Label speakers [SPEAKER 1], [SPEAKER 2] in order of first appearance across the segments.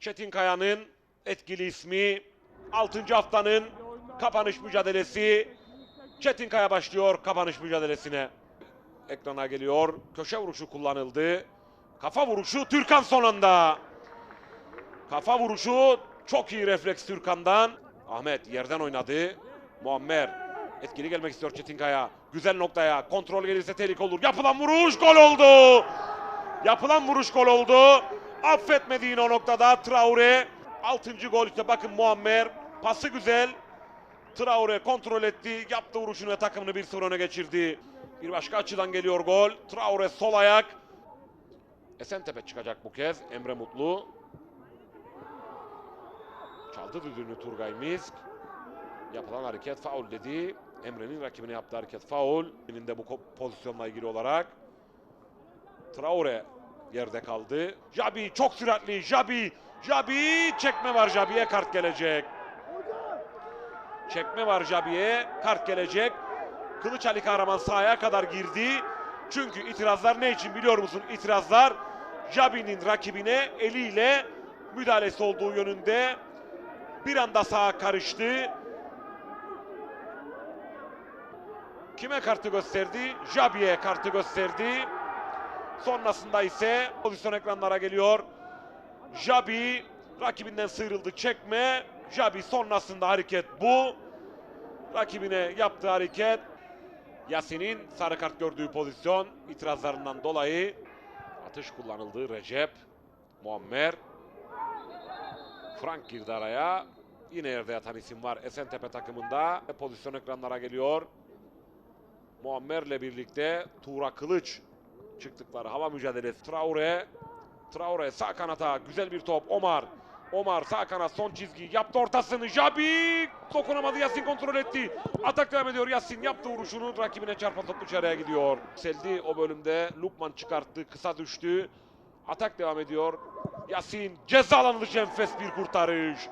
[SPEAKER 1] Çetin Kaya'nın etkili ismi 6. haftanın kapanış mücadelesi. Çetin Kaya başlıyor kapanış mücadelesine. Ekrana geliyor. Köşe vuruşu kullanıldı. Kafa vuruşu Türkan sonunda. Kafa vuruşu çok iyi refleks Türkan'dan. Ahmet yerden oynadı. Muammer etkili gelmek istiyor Çetinkaya. Güzel noktaya. Kontrol gelirse tehlike olur. Yapılan vuruş gol oldu. Yapılan vuruş gol oldu. Affetmedi yine o noktada Traore. 6. gol işte bakın Muammer. Pası güzel. Traore kontrol etti. Yaptı vuruşunu ve takımını 1-0 öne geçirdi. Bir başka açıdan geliyor gol. Traore sol ayak. Esentepe çıkacak bu kez. Emre Mutlu. Çaldı düdüğünü Turgay Misk. Yapılan hareket faul dedi. Emre'nin rakibine yaptığı hareket faul. Elinde bu pozisyonla ilgili olarak. Traore yerde kaldı. Jabi çok süratli. Jabi. Jabi çekme var Jabi'ye kart gelecek. Çekme var Jabi'ye kart gelecek. Kılıç Ali Kahraman sahaya kadar girdi. Çünkü itirazlar ne için biliyor musun? İtirazlar Jabi'nin rakibine eliyle müdahalesi olduğu yönünde bir anda sağa karıştı. Kime kartı gösterdi? Jabi'ye kartı gösterdi. Sonrasında ise pozisyon ekranlara geliyor. Jabi rakibinden sıyrıldı çekme. Jabi sonrasında hareket bu. Rakibine yaptığı hareket. Yasin'in sarı kart gördüğü pozisyon itirazlarından dolayı atış kullanıldı. Recep, Muammer, Frank girdi araya. Yine yerde yatan isim var Esentepe takımında. Pozisyon ekranlara geliyor. Muammer'le birlikte Tuğra Kılıç çıktıkları hava mücadelesi. Traore, Traore sağ kanata güzel bir top. Omar, Omar sağ kanat son çizgi yaptı ortasını. Jabi dokunamadı Yasin kontrol etti. Atak devam ediyor Yasin yaptı vuruşunu rakibine çarpan top dışarıya gidiyor. Seldi o bölümde Lukman çıkarttı kısa düştü. Atak devam ediyor. Yasin ceza alanı bir kurtarış.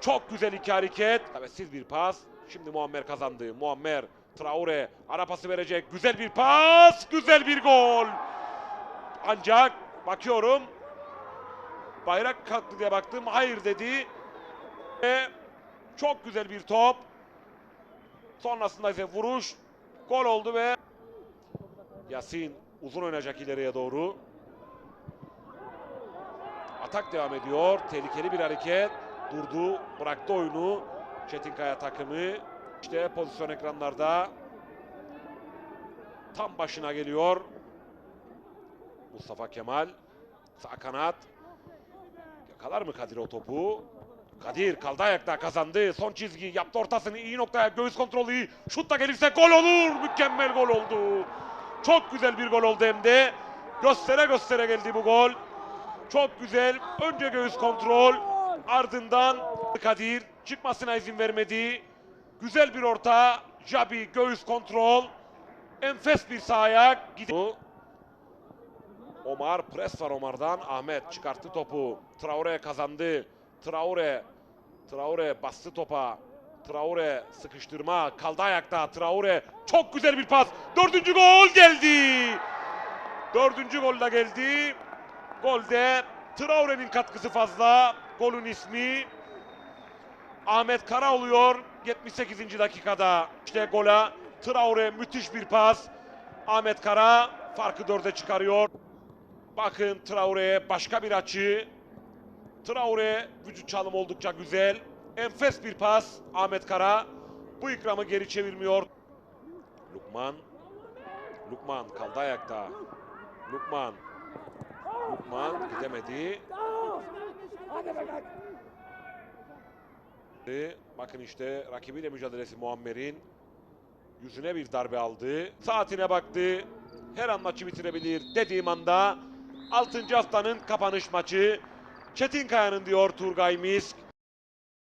[SPEAKER 1] Çok güzel iki hareket. siz bir pas. Şimdi Muammer kazandı. Muammer, Traore ara pası verecek. Güzel bir pas. Güzel bir gol. Ancak bakıyorum. Bayrak kalktı diye baktım. Hayır dedi. Ve çok güzel bir top. Sonrasında ise vuruş. Gol oldu ve Yasin uzun oynayacak ileriye doğru. Atak devam ediyor. Tehlikeli bir hareket. Durdu, bıraktı oyunu. Çetinkaya takımı. İşte pozisyon ekranlarda. Tam başına geliyor. Mustafa Kemal. Sağ kanat. Yakalar mı Kadir o topu? Kadir kaldı ayakta kazandı. Son çizgi yaptı ortasını iyi noktaya göğüs kontrolü iyi. Şut da gelirse gol olur. Mükemmel gol oldu. Çok güzel bir gol oldu hem de. Göstere göstere geldi bu gol. Çok güzel. Önce göğüs kontrol. Ardından Kadir çıkmasına izin vermedi. Güzel bir orta. Jabi göğüs kontrol. Enfes bir sağ ayak. Gidiyor. Omar pres var Omar'dan. Ahmet çıkarttı topu. Traore kazandı. Traore. Traore bastı topa. Traore sıkıştırma. Kaldı ayakta. Traore çok güzel bir pas. Dördüncü gol geldi. Dördüncü gol de geldi. Golde Traore'nin katkısı fazla. Golün ismi Ahmet Kara oluyor 78. dakikada. İşte gola Traore müthiş bir pas. Ahmet Kara farkı dörde çıkarıyor. Bakın Traore'ye başka bir açı. Traore vücut çalım oldukça güzel. Enfes bir pas Ahmet Kara. Bu ikramı geri çevirmiyor. Lukman. Lukman kaldı ayakta. Lukman. Lukman gidemedi. Bakın işte rakibiyle mücadelesi Muammer'in. Yüzüne bir darbe aldı. Saatine baktı. Her an maçı bitirebilir dediğim anda 6. haftanın kapanış maçı. Çetinkaya'nın diyor Turgay Misk.